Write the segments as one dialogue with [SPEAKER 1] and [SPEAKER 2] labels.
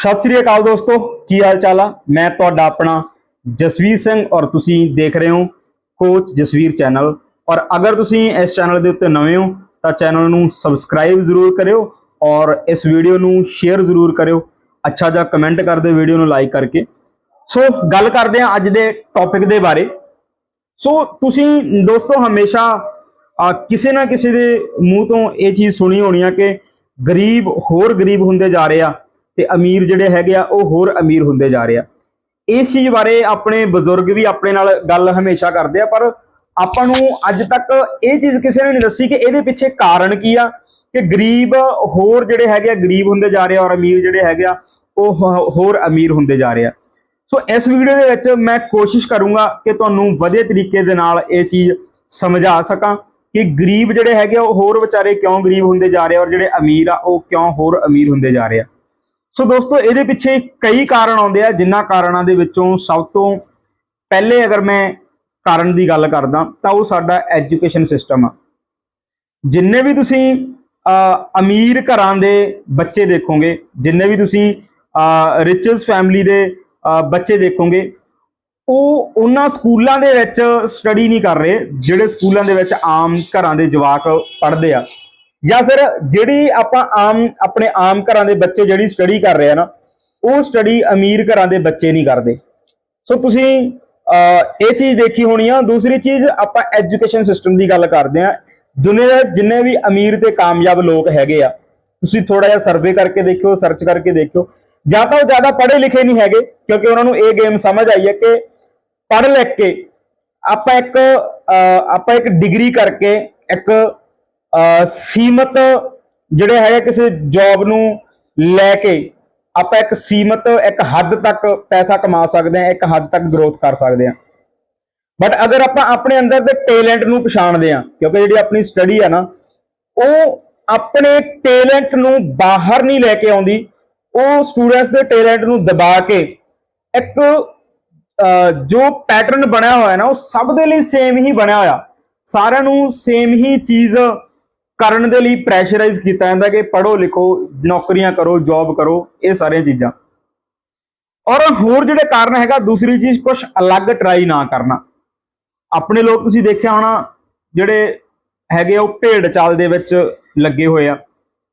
[SPEAKER 1] ਸਤਿ ਸ੍ਰੀ ਅਕਾਲ ਦੋਸਤੋ, ਕੀ ਹਾਲ ਚਾਲ ਆ? ਮੈਂ ਤੁਹਾਡਾ ਆਪਣਾ ਜਸਵੀਰ ਸਿੰਘ ਔਰ ਤੁਸੀਂ ਦੇਖ ਰਹੇ ਹੋ ਕੋਚ ਜਸਵੀਰ ਚੈਨਲ। ਔਰ ਅਗਰ ਤੁਸੀਂ ਇਸ ਚੈਨਲ ਦੇ ਉੱਤੇ ਨਵੇਂ ਹੋ, ਤਾਂ ਚੈਨਲ ਨੂੰ ਸਬਸਕ੍ਰਾਈਬ ਜ਼ਰੂਰ ਕਰਿਓ ਔਰ ਇਸ ਵੀਡੀਓ ਨੂੰ ਸ਼ੇਅਰ ਜ਼ਰੂਰ ਕਰਿਓ। ਅੱਛਾ ਜਿਹਾ ਕਮੈਂਟ ਕਰ ਦਿਓ ਵੀਡੀਓ ਨੂੰ ਲਾਈਕ ਕਰਕੇ। ਸੋ, ਗੱਲ ਕਰਦੇ ਹਾਂ ਅੱਜ ਦੇ ਟੌਪਿਕ ਦੇ ਬਾਰੇ। ਸੋ, ਤੁਸੀਂ ਦੋਸਤੋ ਹਮੇਸ਼ਾ ਕਿਸੇ ਨਾ ਕਿਸੇ ਦੇ ਮੂੰਹ ਤੋਂ ਇਹ ਚੀਜ਼ ਸੁਣੀ ਹੋਣੀ ਆ ਕਿ ਗਰੀਬ, ਹੋਰ ਗਰੀਬ ਹੁੰਦੇ ਜਾ ਰਹੇ ਆ। ਤੇ ਅਮੀਰ ਜਿਹੜੇ ਹੈਗੇ ਆ, ਉਹ ਹੋਰ ਅਮੀਰ ਹੁੰਦੇ ਜਾ ਰਹੇ ਆ। ਇਸ ਚੀਜ਼ ਬਾਰੇ ਆਪਣੇ ਬਜ਼ੁਰਗ ਵੀ ਆਪਣੇ ਨਾਲ ਗੱਲ ਹਮੇਸ਼ਾ ਕਰਦੇ ਆ, ਪਰ ਆਪਾਂ ਨੂੰ ਅੱਜ ਤੱਕ ਇਹ ਚੀਜ਼ ਕਿਸੇ ਨੇ ਨਹੀਂ ਦੱਸੀ ਕਿ ਇਹਦੇ ਪਿੱਛੇ ਕਾਰਨ ਕੀ ਆ, ਕਿ ਗਰੀਬ ਹੋਰ ਜਿਹੜੇ ਹੈਗੇ ਆ, ਗਰੀਬ ਹੁੰਦੇ ਜਾ ਰਹੇ ਆ ਔਰ ਅਮੀਰ ਜਿਹੜੇ ਹੈਗੇ ਆ, ਉਹ ਹੋ- ਹੋਰ ਅਮੀਰ ਹੁੰਦੇ ਜਾ ਰਹੇ ਆ। ਸੋ ਇਸ ਵੀਡੀਓ ਦੇ ਵਿੱਚ ਮੈਂ ਕੋਸ਼ਿਸ਼ ਕਰੂੰਗਾ ਕਿ ਤੁਹਾਨੂੰ ਵਧੀਆ ਤਰੀਕੇ ਦੇ ਨਾਲ ਇਹ ਚੀਜ਼ ਸਮਝਾ ਸਕਾਂ ਕਿ ਗਰੀਬ ਜਿਹੜੇ ਹੈਗੇ ਆ, ਉਹ ਹੋਰ ਵਿਚਾਰੇ ਕਿਉਂ ਗਰੀਬ ਹੁੰਦੇ ਜਾ ਰਹੇ ਔਰ ਜਿਹੜੇ ਅਮੀਰ ਆ, ਉਹ ਕਿਉਂ ਹੋਰ ਅਮੀਰ ਹੁੰਦੇ ਜਾ ਰਹੇ ਆ। ਸੋ ਦੋਸਤੋ, ਇਹਦੇ ਪਿੱਛੇ ਕਈ ਕਾਰਨ ਆਉਂਦੇ ਆ ਜਿਨ੍ਹਾਂ ਕਾਰਨਾਂ ਦੇ ਵਿੱਚੋਂ ਸਭ ਤੋਂ ਪਹਿਲੇ ਅਗਰ ਮੈਂ ਕਾਰਨ ਦੀ ਗੱਲ ਕਰਦਾ, ਤਾਂ ਉਹ ਸਾਡਾ ਐਜੂਕੇਸ਼ਨ ਸਿਸਟਮ ਆ। ਜਿੰਨੇ ਵੀ ਤੁਸੀਂ ਅਮੀਰ ਘਰਾਂ ਦੇ ਬੱਚੇ ਦੇਖੋਗੇ, ਜਿੰਨੇ ਵੀ ਤੁਸੀਂ ਰਿਚਸ ਫੈਮਿਲੀ ਦੇ ਬੱਚੇ ਦੇਖੋਗੇ, ਉਹ ਉਹਨਾਂ ਸਕੂਲਾਂ ਦੇ ਵਿੱਚ ਸਟੱਡੀ ਨਹੀਂ ਕਰ ਰਹੇ, ਜਿਹੜੇ ਸਕੂਲਾਂ ਦੇ ਵਿੱਚ ਆਮ ਘਰਾਂ ਦੇ ਜਵਾਕ ਪੜ੍ਹਦੇ ਆ। ਜਾਂ ਫਿਰ ਜਿਹੜੀ ਆਪਾਂ ਆਮ, ਆਪਣੇ ਆਮ ਘਰਾਂ ਦੇ ਬੱਚੇ ਜਿਹੜੀ ਸਟੱਡੀ ਕਰ ਰਹੇ ਆ ਨਾ, ਉਹ ਸਟੱਡੀ ਅਮੀਰ ਘਰਾਂ ਦੇ ਬੱਚੇ ਨਹੀਂ ਕਰਦੇ। ਸੋ ਤੁਸੀਂ ਇਹ ਚੀਜ਼ ਦੇਖੀ ਹੋਣੀ ਆ। ਦੂਸਰੀ ਚੀਜ਼, ਆਪਾਂ ਐਜੂਕੇਸ਼ਨ ਸਿਸਟਮ ਦੀ ਗੱਲ ਕਰਦੇ ਆ। ਦੁਨੀਆ ਦੇ ਜਿੰਨੇ ਵੀ ਅਮੀਰ ਤੇ ਕਾਮਯਾਬ ਲੋਕ ਹੈਗੇ ਆ, ਤੁਸੀਂ ਥੋੜਾ ਜਿਹਾ ਸਰਵੇ ਕਰਕੇ ਦੇਖਿਓ ਸਰਚ ਕਰਕੇ ਦੇਖਿਓ। ਜਾਂ ਤਾਂ ਉਹ ਜ਼ਿਆਦਾ ਪੜ੍ਹੇ ਲਿਖੇ ਨਹੀਂ ਹੈਗੇ, ਕਿਉਂਕਿ ਉਹਨਾਂ ਨੂੰ ਇਹ ਗੇਮ ਸਮਝ ਆਈ ਹੈ ਕਿ ਪੜ੍ਹ ਲਿਖ ਕੇ ਆਪਾਂ ਇੱਕ ਆਪਾਂ ਇੱਕ ਡਿਗਰੀ ਕਰਕੇ ਇੱਕ ਸੀਮਤ ਜਿਹੜੇ ਹੈਗੇ ਕਿਸੇ ਜੌਬ ਨੂੰ ਲੈ ਕੇ ਆਪਾਂ ਇੱਕ ਸੀਮਤ, ਇੱਕ ਹੱਦ ਤੱਕ ਪੈਸਾ ਕਮਾ ਸਕਦੇ ਹਾਂ, ਇੱਕ ਹੱਦ ਤੱਕ ਗਰੋਥ ਕਰ ਸਕਦੇ ਹਾਂ। ਬਟ ਅਗਰ ਆਪਾਂ ਆਪਣੇ ਅੰਦਰ ਦੇ ਟੈਲੈਂਟ ਨੂੰ ਪਛਾਣਦੇ ਹਾਂ, ਕਿਉਂਕਿ ਜਿਹੜੀ ਆਪਣੀ ਸਟੱਡੀ ਹੈ ਨਾ, ਉਹ ਆਪਣੇ ਟੈਲੈਂਟ ਨੂੰ ਬਾਹਰ ਨਹੀਂ ਲੈ ਕੇ ਆਉਂਦੀ, ਉਹ ਸਟੂਡੈਂਟਸ ਦੇ ਟੈਲੈਂਟ ਨੂੰ ਦਬਾ ਕੇ ਇੱਕ ਜੋ ਪੈਟਰਨ ਬਣਿਆ ਹੋਇਆ ਨਾ, ਉਹ ਸਭ ਦੇ ਲਈ ਸੇਮ ਹੀ ਬਣਿਆ ਹੋਇਆ। ਸਾਰਿਆਂ ਨੂੰ ਸੇਮ ਹੀ ਚੀਜ਼ ਕਰਨ ਦੇ ਲਈ ਪ੍ਰੈਸ਼ਰਾਈਜ਼ ਕੀਤਾ ਜਾਂਦਾ ਕਿ ਪੜ੍ਹੋ, ਲਿਖੋ, ਨੌਕਰੀਆਂ ਕਰੋ ਜੌਬ ਕਰੋ, ਇਹ ਸਾਰੀਆਂ ਚੀਜ਼ਾਂ। ਔਰ ਹੋਰ ਜਿਹੜੇ ਕਾਰਨ ਹੈਗਾ, ਦੂਸਰੀ ਚੀਜ਼ ਕੁਝ ਅਲੱਗ ਟਰਾਈ ਨਾ ਕਰਨਾ। ਆਪਣੇ ਲੋਕ ਤੁਸੀਂ ਦੇਖਿਆ ਹੋਣਾ, ਜਿਹੜੇ ਹੈਗੇ ਉਹ ਭੇਡ ਚਾਲ ਦੇ ਵਿੱਚ ਲੱਗੇ ਹੋਏ ਆ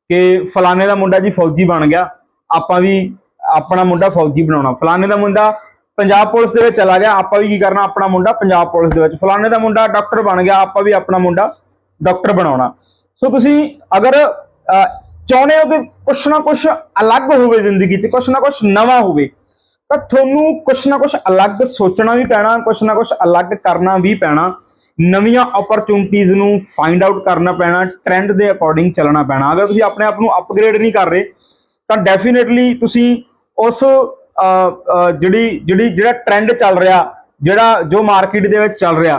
[SPEAKER 1] ਕਿ ਫਲਾਣੇ ਦਾ ਮੁੰਡਾ ਜੀ ਫੌਜੀ ਬਣ ਗਿਆ, ਆਪਾਂ ਵੀ ਆਪਣਾ ਮੁੰਡਾ ਫੌਜੀ ਬਣਾਉਣਾ। ਫਲਾਣੇ ਦਾ ਮੁੰਡਾ ਪੰਜਾਬ ਪੁਲਿਸ ਦੇ ਵਿੱਚ ਚਲਾ ਗਿਆ, ਆਪਾਂ ਵੀ ਕੀ ਕਰਨਾ, ਆਪਣਾ ਮੁੰਡਾ ਪੰਜਾਬ ਪੁਲਿਸ ਦੇ ਵਿੱਚ। ਫਲਾਣੇ ਦਾ ਮੁੰਡਾ ਡਾਕਟਰ ਬਣ ਗਿਆ, ਆਪਾਂ ਵੀ ਆਪਣਾ ਮੁੰਡਾ ਡਾਕਟਰ ਬਣਾਉਣਾ। ਸੋ ਤੁਸੀਂ ਅਗਰ ਚਾਹੁੰਦੇ ਹੋ ਕਿ ਕੁਛ ਨਾ ਕੁਛ ਅਲੱਗ ਹੋਵੇ ਜ਼ਿੰਦਗੀ 'ਚ ਕੁਛ ਨਾ ਕੁਛ ਨਵਾਂ ਹੋਵੇ ਤਾਂ ਤੁਹਾਨੂੰ ਕੁਛ ਨਾ ਕੁਛ ਅਲੱਗ ਸੋਚਣਾ ਵੀ ਪੈਣਾ ਕੁਛ ਨਾ ਕੁਛ ਅਲੱਗ ਕਰਨਾ ਵੀ ਪੈਣਾ। ਨਵੀਆਂ ਓਪਰਚੁਨਿਟੀਆਂ ਨੂੰ ਫਾਈਂਡ ਆਊਟ ਕਰਨਾ ਪੈਣਾ ਟ੍ਰੈਂਡ ਦੇ ਅਕੋਰਡਿੰਗ ਚੱਲਣਾ ਪੈਣਾ। ਅਗਰ ਤੁਸੀਂ ਆਪਣੇ ਆਪ ਨੂੰ ਅਪਗ੍ਰੇਡ ਨਹੀਂ ਕਰ ਰਹੇ ਤਾਂ ਡੈਫੀਨਿਟਲੀ ਤੁਸੀਂ ਉਸ ਅਹ, ਜਿਹੜੀ ਜਿਹੜੀ ਜਿਹੜਾ ਟ੍ਰੈਂਡ ਚੱਲ ਰਿਹਾ ਜਿਹੜਾ ਜੋ ਮਾਰਕੀਟ ਦੇ ਵਿੱਚ ਚੱਲ ਰਿਹਾ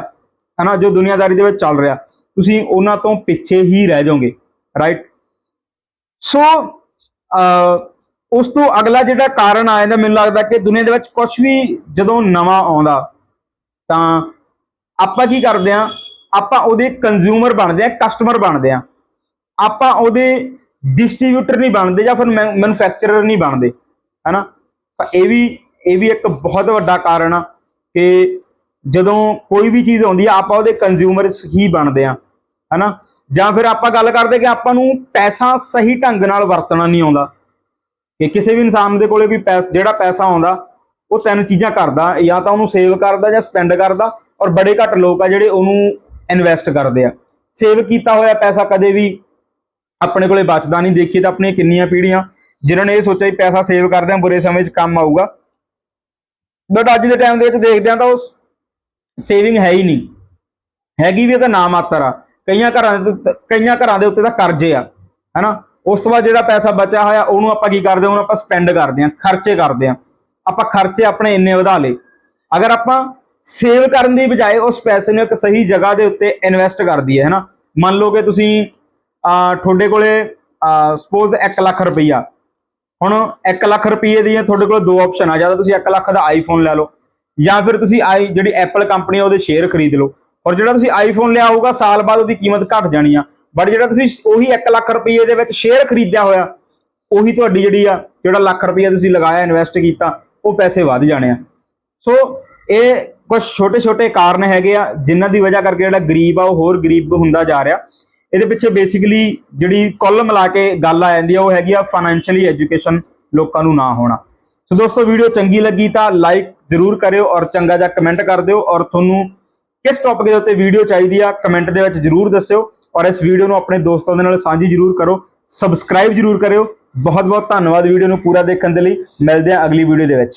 [SPEAKER 1] ਹਨਾ ਜੋ ਦੁਨੀਆਦਾਰੀ ਦੇ ਵਿੱਚ ਚੱਲ ਰਿਹਾ ਤੁਸੀਂ ਉਹਨਾਂ ਤੋਂ ਪਿੱਛੇ ਹੀ ਰਹਿ ਜਾਓਗੇ ਰਾਈਟ ਸੋ ਉਸ ਤੋਂ ਅਗਲਾ ਜਿਹੜਾ ਕਾਰਨ ਆ ਜਾਂਦਾ, ਮੈਨੂੰ ਲੱਗਦਾ ਕਿ ਦੁਨੀਆ ਦੇ ਵਿੱਚ ਕੁਝ ਵੀ ਜਦੋਂ ਨਵਾਂ ਆਉਂਦਾ, ਤਾਂ ਆਪਾਂ ਕੀ ਕਰਦੇ ਆ ਆਪਾਂ ਉਹਦੇ ਕੰਜ਼ਿਊਮਰ ਬਣਦੇ ਆ ਕਸਟਮਰ ਬਣਦੇ ਆ ਆਪਾਂ ਉਹਦੇ ਡਿਸਟ੍ਰੀਬਿਊਟਰ ਨਹੀਂ ਬਣਦੇ ਜਾਂ ਫਿਰ ਮੈਨੂਫੈਕਚਰਰ ਨਹੀਂ ਬਣਦੇ, ਹੈਨਾ? ਤਾਂ ਇਹ ਵੀ ਇਹ ਵੀ ਇੱਕ ਬਹੁਤ ਵੱਡਾ ਕਾਰਨ ਆ ਕਿ ਜਦੋਂ ਕੋਈ ਵੀ ਚੀਜ਼ ਆਉਂਦੀ ਆ, ਆਪਾਂ ਉਹਦੇ ਕੰਜ਼ਿਊਮਰਸ ਹੀ ਬਣਦੇ ਆ ਹੈਨਾ? ਜਾਂ ਫਿਰ ਆਪਾਂ ਗੱਲ ਕਰਦੇ ਕਿ ਆਪਾਂ ਨੂੰ ਪੈਸਾ ਸਹੀ ਢੰਗ ਨਾਲ ਵਰਤਣਾ ਨਹੀਂ ਆਉਂਦਾ। ਕਿ ਕਿਸੇ ਵੀ ਇਨਸਾਨ ਦੇ ਕੋਲੇ ਵੀ ਪੈਸਾ, ਜਿਹੜਾ ਪੈਸਾ ਆਉਂਦਾ, ਉਹ ਤਿੰਨ ਚੀਜ਼ਾਂ ਕਰਦਾ। ਜਾਂ ਤਾਂ ਉਹਨੂੰ ਸੇਵ ਕਰਦਾ ਜਾਂ ਸਪੈਂਡ ਕਰਦਾ, ਔਰ ਬੜੇ ਘੱਟ ਲੋਕ ਆ ਜਿਹੜੇ ਉਹਨੂੰ ਇਨਵੈਸਟ ਕਰਦੇ ਆ। ਸੇਵ ਕੀਤਾ ਹੋਇਆ ਪੈਸਾ ਕਦੇ ਵੀ ਆਪਣੇ ਕੋਲੇ ਬਚਦਾ ਨਹੀਂ। ਦੇਖੀਏ ਤਾਂ ਆਪਣੀਆਂ ਕਿੰਨੀਆਂ ਪੀੜ੍ਹੀਆਂ, ਜਿਨ੍ਹਾਂ ਨੇ ਇਹ ਸੋਚਿਆ ਕਿ ਪੈਸਾ ਸੇਵ ਕਰਦੇ ਆ, ਬੁਰੇ ਸਮੇਂ 'ਚ ਕੰਮ ਆਊਗਾ। ਬਟ ਅੱਜ ਦੇ ਟਾਈਮ ਦੇ ਵਿੱਚ ਦੇਖਦੇ ਆ ਤਾਂ ਉਹ ਸੇਵਿੰਗ ਹੈ ਹੀ ਨਹੀਂ। ਹੈਗੀ ਵੀ ਉਹਦਾ ਨਾਮ ਮਾਤਰ ਆ। ਕਈਆਂ ਘਰਾਂ ਦੇ ਉੱਤੇ- ਕਈਆਂ ਘਰਾਂ ਦੇ ਉੱਤੇ ਤਾਂ ਕਰਜ਼ੇ ਆ ਹੈਨਾ? ਉਸ ਤੋਂ ਬਾਅਦ ਜਿਹੜਾ ਪੈਸਾ ਬਚਿਆ ਹੋਇਆ ਉਹਨੂੰ ਆਪਾਂ ਕੀ ਕਰਦੇ ਹਾਂ? ਉਹਨੂੰ ਆਪਾਂ ਸਪੈਂਡ ਕਰਦੇ ਹਾਂ ਖਰਚੇ ਕਰਦੇ ਹਾਂ। ਆਪਾਂ ਖਰਚੇ ਆਪਣੇ ਇੰਨੇ ਵਧਾ ਲਏ। ਅਗਰ ਆਪਾਂ ਸੇਵ ਕਰਨ ਦੀ ਬਜਾਏ ਉਸ ਪੈਸੇ ਨੂੰ ਇੱਕ ਸਹੀ ਜਗ੍ਹਾ ਦੇ ਉੱਤੇ ਇਨਵੈਸਟ ਕਰ ਦਈਏ ਹੈਨਾ? ਮੰਨ ਲਓ ਕਿ ਤੁਸੀਂ ਅਹ, ਤੁਹਾਡੇ ਕੋਲੇ ਸਪੋਜ਼ 1 ਲੱਖ ਰੁਪਈਆ। ਹੁਣ 1 ਲੱਖ ਰੁਪਏ ਦੀਆਂ ਤੁਹਾਡੇ ਕੋਲ ਦੋ ਆਪਸ਼ਨ ਆ। ਜਾਂ ਤਾਂ ਤੁਸੀਂ 1 ਲੱਖ ਦਾ ਆਈਫੋਨ ਲੈ ਲਓ ਜਾਂ ਫਿਰ ਤੁਸੀਂ ਆਈ ਜਿਹੜੀ ਐਪਲ ਕੰਪਨੀ ਆ ਉਹਦੇ ਸ਼ੇਅਰ ਖਰੀਦ ਲਓ। ਔਰ ਜਿਹੜਾ ਤੁਸੀਂ ਆਈਫੋਨ ਲਿਆ ਹੋਊਗਾ, ਸਾਲ ਬਾਅਦ ਉਹਦੀ ਕੀਮਤ ਘਟ ਜਾਣੀ ਆ। ਬਟ ਜਿਹੜਾ ਤੁਸੀਂ ਉਹੀ 1 ਲੱਖ ਰੁਪਏ ਦੇ ਵਿੱਚ ਸ਼ੇਅਰ ਖਰੀਦਿਆ ਹੋਇਆ, ਉਹੀ ਤੁਹਾਡੀ ਜਿਹੜੀ ਆ, ਜਿਹੜਾ ਲੱਖ ਰੁਪਈਆ ਤੁਸੀਂ ਲਗਾਇਆ ਇਨਵੈਸਟ ਕੀਤਾ, ਉਹ ਪੈਸੇ ਵੱਧ ਜਾਣੇ ਆ। ਸੋ ਇਹ ਕੁਝ ਛੋਟੇ ਛੋਟੇ ਕਾਰਨ ਹੈਗੇ ਆ, ਜਿਨ੍ਹਾਂ ਦੀ ਵਜ੍ਹਾ ਕਰਕੇ ਜਿਹੜਾ ਗਰੀਬ ਆ, ਉਹ ਹੋਰ ਗਰੀਬ ਹੁੰਦਾ ਜਾ ਰਿਹਾ। ਇਹਦੇ ਪਿੱਛੇ ਬੇਸਿਕਲੀ ਜਿਹੜੀ ਕੁੱਲ ਮਿਲਾ ਕੇ ਗੱਲ ਆ ਜਾਂਦੀ ਆ, ਉਹ ਹੈਗੀ ਆ ਫਾਈਨੈਂਸ਼ੀਅਲੀ ਐਜੂਕੇਸ਼ਨ ਲੋਕਾਂ ਨੂੰ ਨਾ ਹੋਣਾ। ਸੋ ਦੋਸਤੋ ਵੀਡੀਓ ਚੰਗੀ ਲੱਗੀ ਤਾਂ ਲਾਈਕ ਜ਼ਰੂਰ ਕਰਿਓ ਔਰ ਚੰਗਾ ਜਿਹਾ ਕਮੈਂਟ ਕਰ ਦਿਓ ਔਰ ਤੁਹਾਨੂੰ ਕਿਸ ਟੌਪਿਕ ਦੇ ਉੱਤੇ ਵੀਡੀਓ ਚਾਹੀਦੀ ਆ ਕਮੈਂਟ ਦੇ ਵਿੱਚ ਜ਼ਰੂਰ ਦੱਸਿਓ ਔਰ ਇਸ ਵੀਡੀਓ ਨੂੰ ਆਪਣੇ ਦੋਸਤਾਂ ਦੇ ਨਾਲ ਸਾਂਝੀ ਜ਼ਰੂਰ ਕਰੋ। ਸਬਸਕ੍ਰਾਈਬ ਜ਼ਰੂਰ ਕਰਿਓ। ਬਹੁਤ ਬਹੁਤ ਧੰਨਵਾਦ ਵੀਡੀਓ ਨੂੰ ਪੂਰਾ ਦੇਖਣ ਦੇ ਲਈ। ਮਿਲਦੇ ਹਾਂ ਅਗਲੀ ਵੀਡੀਓ ਦੇ ਵਿੱਚ।